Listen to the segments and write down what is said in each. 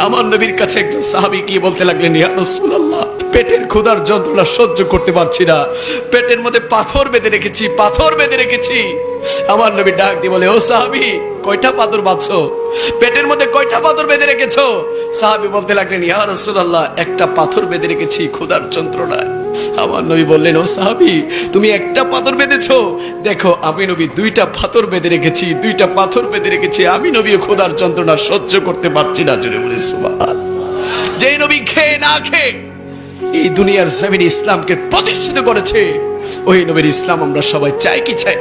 আমার নবীর কাছে একজন সাহাবি গিয়ে বলতে লাগলেন ইয়া রাসূলুল্লাহ পেটের ক্ষুধার যন্ত্রণা সহ্য করতে পারছি না। পেটের মধ্যে পাথর বেঁধে রেখেছি, পাথর বেঁধে রেখেছি। আমার নবী ডাক দিয়ে বলে, ও সাহাবি, কয়টা পাথর বাঁধছো? পেটের মধ্যে কয়টা পাথর বেঁধে রেখেছো? সাহাবি বলতে লাগলেন, ইয়া রাসূলুল্লাহ, একটা পাথর বেঁধে রেখেছি ক্ষুধার যন্ত্রণায়। আমার নবী বললেন, ও সাহাবি, তুমি একটা পাথর বেঁধেছো? দেখো, আমি নবী দুইটা পাথর বেঁধে রেখেছি, দুইটা পাথর বেঁধে রেখেছি। আমি নবী খোদার যন্ত্রণা সহ্য করতে পারছি না। জোরে বলে সুবহান যে নবী খেয়ে না খেয়ে এই দুনিয়ার জমিন ইসলামকে প্রতিষ্ঠিত করেছে। ওই নবীর ইসলাম আমরা সবাই চাই, কি চাই?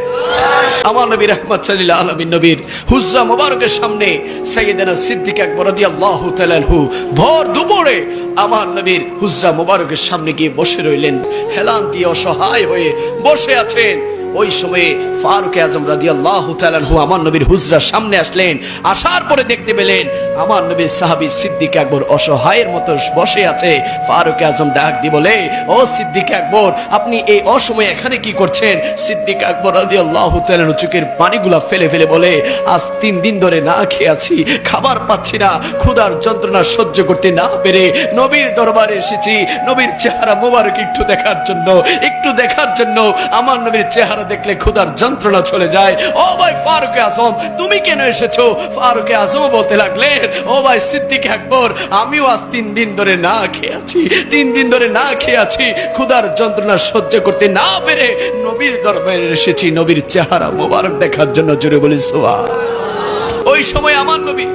আমার নবীর রহমত সাল্লাহ আলমিন নবীর হুজরা মোবারকের সামনে সাইয়েদানা সিদ্দিক আকবর আল্লাহ তাআলাহু ভর দুপুরে আমার নবীর হুজরা মোবারকের সামনে গিয়ে বসে রইলেন। হেলান দিয়ে অসহায় হয়ে বসে আছেন। ওই সময়ে ফারুক আজম রাজি আল্লাহ তালানহু আমার নবীর হুজরা সামনে আসলেন। আসার পরে দেখতে পেলেন আমার নবীর সাহাবি সিদ্দিক আকবর অসহায়ের মতো বসে আছে। ফারুক আজম ডাক দি বলে, ও সিদ্দিক আকবর, আপনি এই অসময়ে এখানে কি করছেন? সিদ্দিক আকবর রাজি আল্লাহ তালানহু চোখের পানিগুলা ফেলে ফেলে বলে, আজ তিন দিন ধরে না খেয়ে আছি, খাবার পাচ্ছি না, ক্ষুধার যন্ত্রণা সহ্য করতে না পেরে নবীর দরবারে এসেছি। নবীর চেহারা মোবারক একটু দেখার জন্য, একটু দেখার জন্য আমার নবীর চেহারা দেখলে ক্ষুধার যন্ত্রণা চলে যায়। ও ভাই ফারুক আজম, তুমি কেন এসেছ? ফারুক আজম বলতে লাগলেন, ও ভাই সিদ্দিক আকবর, আমিও আজ তিন দিন ধরে না খেয়ে আছি, তিন দিন ধরে না খেয়ে আছি। ক্ষুধার যন্ত্রণা সহ্য করতে না পেরে নবীর দরবারে এসেছি, নবীর চেহারা মোবারক দেখার জন্য জুড়ে বলি সোয়া ওই সময় আমার নবী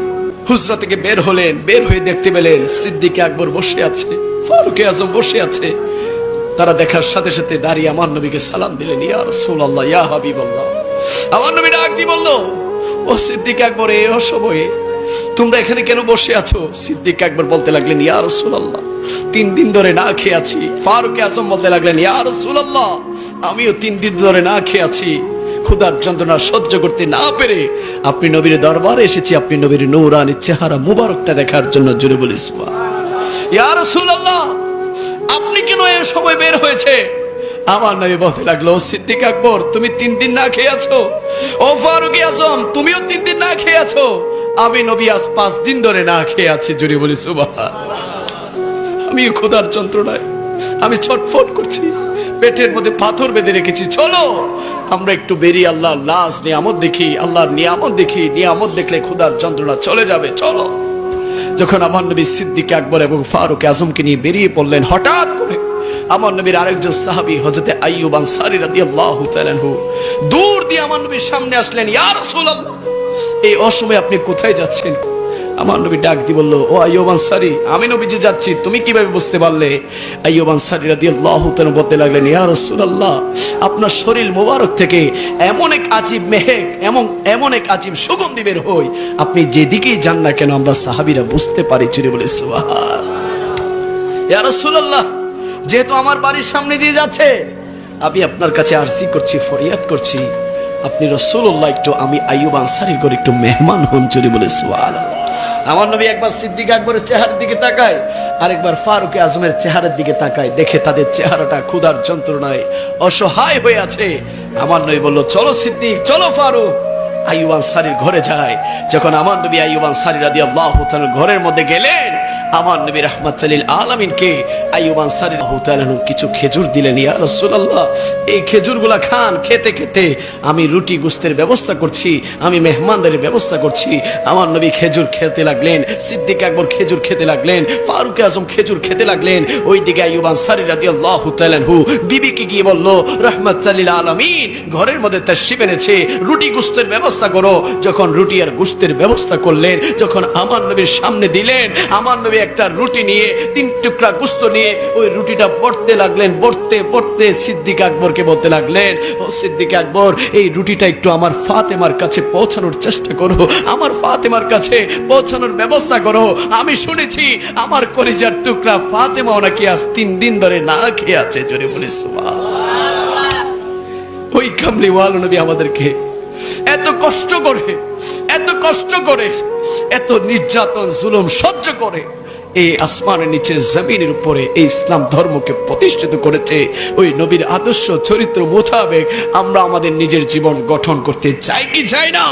হুজরা থেকে বের হলেন, বের হয়ে দেখতে পেলেন সিদ্দিকে আকবর বসে আছে, ফারুকে আজম বসে আছে। তারা দেখার সাথে সাথে দাঁড়িয়ে আমার নবীকে সালাম দিলেন, ইয়া রাসূলুল্লাহ, ইয়া হাবিবাল্লাহ। আমার নবী ডাক দিয়ে বলল, ও সিদ্দিক আকবর এই অসময়ে তোমরা এখানে কেন বসে আছো? সিদ্দিক আকবর বলতে লাগলেন, ইয়া রাসূলুল্লাহ, তিন দিন ধরে না খেয়ে আছি। ফারুক আজম বলতে লাগলেন, ইয়া আল্লাহ আমিও তিন দিন ধরে না খেয়ে আছি। ক্ষুধার যন্ত্রণা সহ্য করতে না পেরে আপনি নবীর দরবারে এসেছি, আপনি নবীর নৌরানির চেহারা মুবারকটা দেখার জন্য জুড়ে বলিস ইয়া রাসূলুল্লাহ আপনি কেন এ সময় বের হয়েছে? আমার নবী বলতে লাগল সিদ্দিক আকবর, তুমি তিন দিন না খেয়ে আছো ও ফারুক আজম, তুমিও তিন দিন না খেয়ে আছো আমি নবী আজ পাঁচ দিন ধরে না খেয়ে আছি, জুড়ে বলি সুবাহ আমি ক্ষুধার যন্ত্রণায়, আমি ছটফট করছি, পেটের মধ্যে পাথর বেঁধে রেখেছি। চলো, আমরা একটু বেরিয়ে আল্লাহর লাশ নিয়ামত দেখি, আল্লাহর নিয়ামত দেখি, নিয়ামত দেখলে ক্ষুধার যন্ত্রণা চলে যাবে। চলো। যখন আমার নবী সিদ্দিক আকবর এবং ফারুক আজমকে নিয়ে বেরিয়ে পড়লেন, হঠাৎ করে আমার নবীর আরেকজন সাহাবি হজরতে আইয়ুব আনসারী রাদিয়াল্লাহু তাআলাহু দূর দিয়ে আমার নবীর সামনে আসলেন, ইয়া রাসূলুল্লাহ, এই অসময়ে আপনি কোথায় যাচ্ছেন? আমার নবী ডাক দি বলল, ও আইয়ুব আনসারী, আমি নবীজি যাচ্ছি, তুমি কীভাবে বুঝতে পারলে? আইয়ুব আনসারী রাদিয়াল্লাহু তাআলা বলতে লাগলেন, ইয়া রাসূলুল্লাহ, আপনার শরীর মোবারক থেকে এমন এক আজীব মেহেক, এমন এমন এক আজীব সুগন্ধি বের হয়। আপনি যেদিকেই যান না কেন, আমরা সাহাবীরা বুঝতে পারি চুরি বলে সুবহান ইয়া রাসূলুল্লাহ, যেহেতু আমার বাড়ির সামনে দিয়ে যাচ্ছে, আমি আপনার কাছে আরজি করছি, ফরিয়াদ করছি। আপনি রসুল্লাহ একটু আমি আইয়ুব আনসারির করে একটু মেহমান হন চুরি বলে সুবহান আমার নবী একবার সিদ্দিক আকবরের চেহারার দিকে তাকায়, আরেকবার ফারুক আজমের চেহারার দিকে তাকায়। দেখে তাদের চেহারাটা ক্ষুধার যন্ত্রণায় অসহায় হয়ে আছে। আমার নবী বলল, চলো সিদ্দিক, চলো ফারুক। আইয়ুব আনসারির ঘরে যায়। যখন আমার নবী আইয়ুব আনসারি রাদিয়াল্লাহু তাআলার ঘরের মধ্যে গেলেন আমার নবী রাহমাত সালিল আলামিনকে আইয়ুব আনসারি কিছু খেজুর দিলেন, ইয়া রাসূলুল্লাহ, এই খেজুরগুলা খান, খেতে খেতে আমি রুটি গুস্তের ব্যবস্থা করছি, আমি মেহমানদারির ব্যবস্থা করছি। আমার নবী খেজুর খেতে লাগলেন, সিদ্দিক আকবর খেজুর খেতে লাগলেন, ফারুক আজম খেজুর খেতে লাগলেন। ওইদিকে আইয়ুব আনসারি রাদিয়াল্লাহু তাআলাহু বিবিকে গিয়ে বলল রাহমাত সালিল আলামিন, ঘরের মধ্যে তাশরিফ এনেছে, রুটি গুস্তের ব্যবস্থা করো। যখন রুটি আর গুস্তের ব্যবস্থা করলেন, যখন আমার নবীর সামনে দিলেন, আমার নবী একটা রুটি নিয়ে, তিন টুকরা গুস্ত নিয়ে, ওই রুটিটা পড়তে লাগলেন পড়তে পড়তে সিদ্দিক আকবরকে বলতে লাগলেন, ও সিদ্দিক আকবর, এই রুটিটা একটু আমার ফাতেমার কাছে পৌঁছানোর চেষ্টা করো, আমার ফাতেমার কাছে পৌঁছানোর ব্যবস্থা করো। আমি শুনেছি আমার কলিজার টুকরা ফাতেমাও নাকি আজ তিন দিন ধরে না খেয়ে আছে, জোরে বলিস ওই কামলি ওয়াল নবী আমাদেরকে এত কষ্ট করে, এত কষ্ট করে, এত নির্যাতন, জুলুম সহ্য করে এই আসমানের নিচে জমিনের উপরে এই ইসলাম ধর্মকে প্রতিষ্ঠিত করেছে। ওই নবীর আদর্শ, চরিত্র মোতাবেক আমরা আমাদের নিজের জীবন গঠন করতে চাই কি চাই না?